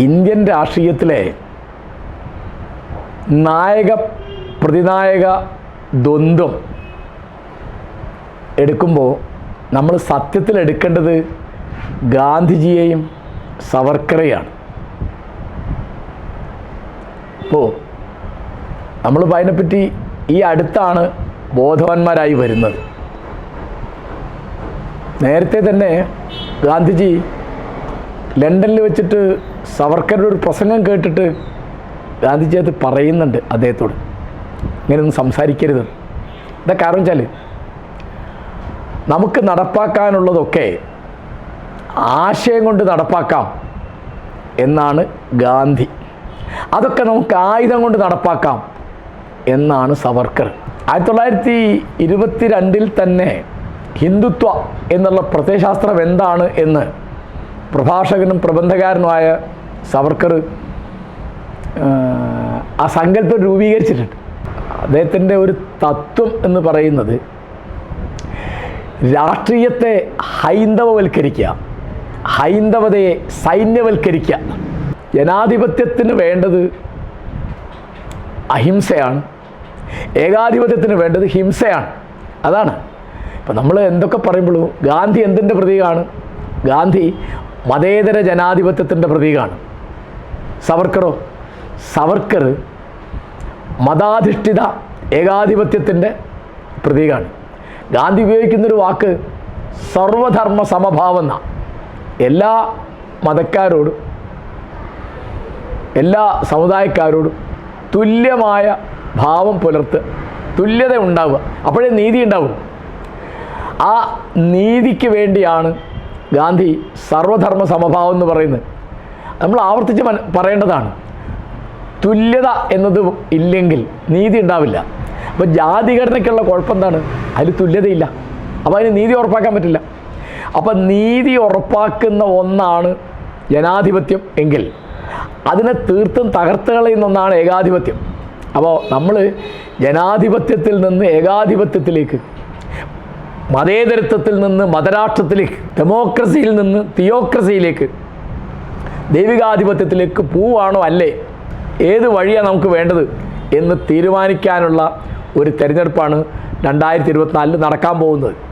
Indian രാഷ്ട്രീയത്തിലെ നായക പ്രതിനായക ദ്വന്ദ്വം എടുക്കുമ്പോൾ നമ്മൾ സത്യത്തിൽ എടുക്കേണ്ടത് ഗാന്ധിജിയെയും സവർക്കറെയാണ്. ഇപ്പോൾ നമ്മളിപ്പോൾ അതിനെപ്പറ്റി ഈ അടുത്താണ് ബോധവാന്മാരായി വരുന്നത്. നേരത്തെ തന്നെ ഗാന്ധിജി ലണ്ടനിൽ വെച്ചിട്ട് സവർക്കറുടെ ഒരു പ്രസംഗം കേട്ടിട്ട് ഗാന്ധിജി അത് പറയുന്നുണ്ട് അദ്ദേഹത്തോട്. ഇങ്ങനെയൊന്നും സംസാരിക്കരുത്. എന്താ കാരണം വെച്ചാൽ നമുക്ക് നടപ്പാക്കാനുള്ളതൊക്കെ ആശയം കൊണ്ട് നടപ്പാക്കാം എന്നാണ് ഗാന്ധി. അതൊക്കെ നമുക്ക് ആയുധം കൊണ്ട് നടപ്പാക്കാം എന്നാണ് സവർക്കർ. ആയിരത്തി തൊള്ളായിരത്തി ഇരുപത്തി രണ്ടിൽ തന്നെ ഹിന്ദുത്വ എന്നുള്ള പ്രത്യയശാസ്ത്രം എന്താണ് എന്ന് പ്രഭാഷകനും പ്രബന്ധകാരനുമായ സവർക്കർ ആ സങ്കല്പം രൂപീകരിച്ചിട്ടുണ്ട്. അദ്ദേഹത്തിന്റെ ഒരു തത്വം എന്ന് പറയുന്നത് രാഷ്ട്രീയത്തെ ഹൈന്ദവവൽക്കരിക്കുക ഹൈന്ദവതയെ സൈന്യവൽക്കരിക്കുക. ജനാധിപത്യത്തിന് വേണ്ടത് അഹിംസയാണ്. ഏകാധിപത്യത്തിന് വേണ്ടത് ഹിംസയാണ്. അതാണ്. ഇപ്പം നമ്മൾ എന്തൊക്കെ പറയുമ്പോഴും ഗാന്ധി എന്തിന്റെ പ്രതീകമാണ്? ഗാന്ധി മതേതര ജനാധിപത്യത്തിന്റെ പ്രതീകമാണ് സവർക്കറോ? സവർക്കർ മതാധിഷ്ഠിത ഏകാധിപത്യത്തിന്റെ പ്രതീകമാണ് ഗാന്ധി ഉപയോഗിക്കുന്നൊരു വാക്ക് സർവധർമ്മ സമഭാവന എല്ലാ മതക്കാരോടും എല്ലാ സമുദായക്കാരോടും തുല്യമായ ഭാവം പുലർത്തുക തുല്യത ഉണ്ടാവുക. അപ്പോഴേ നീതി ഉണ്ടാവും ആ നീതിക്ക് വേണ്ടിയാണ് ഗാന്ധി സർവധർമ്മ സമഭാവം എന്ന് പറയുന്നത്. നമ്മൾ ആവർത്തിച്ച് പറയേണ്ടതാണ്. തുല്യത എന്നത് ഇല്ലെങ്കിൽ നീതി ഉണ്ടാവില്ല. അപ്പോൾ ജാതിഘടനയ്ക്കുള്ള കുഴപ്പം എന്താണ്? അതിൽ തുല്യതയില്ല. അപ്പോൾ അതിന് നീതി ഉറപ്പാക്കാൻ പറ്റില്ല. അപ്പം നീതി ഉറപ്പാക്കുന്ന ഒന്നാണ് ജനാധിപത്യം എങ്കിൽ അതിനെ തീർത്തും തകർത്ത് കളയുന്ന ഒന്നാണ് ഏകാധിപത്യം. അപ്പോൾ നമ്മൾ ജനാധിപത്യത്തിൽ നിന്ന് ഏകാധിപത്യത്തിലേക്ക് മതേതരത്വത്തിൽ നിന്ന് മതരാഷ്ട്രത്തിലേക്ക് ഡെമോക്രസിയിൽ നിന്ന് തിയോക്രസിയിലേക്ക് ദൈവികാധിപത്യത്തിലേക്ക് പോവാണോ അല്ലേ? ഏത് വഴിയാണ് നമുക്ക് വേണ്ടത് എന്ന് തീരുമാനിക്കാനുള്ള ഒരു തെരഞ്ഞെടുപ്പാണ് രണ്ടായിരത്തി ഇരുപത്തിനാലിൽ നടക്കാൻ പോകുന്നത്.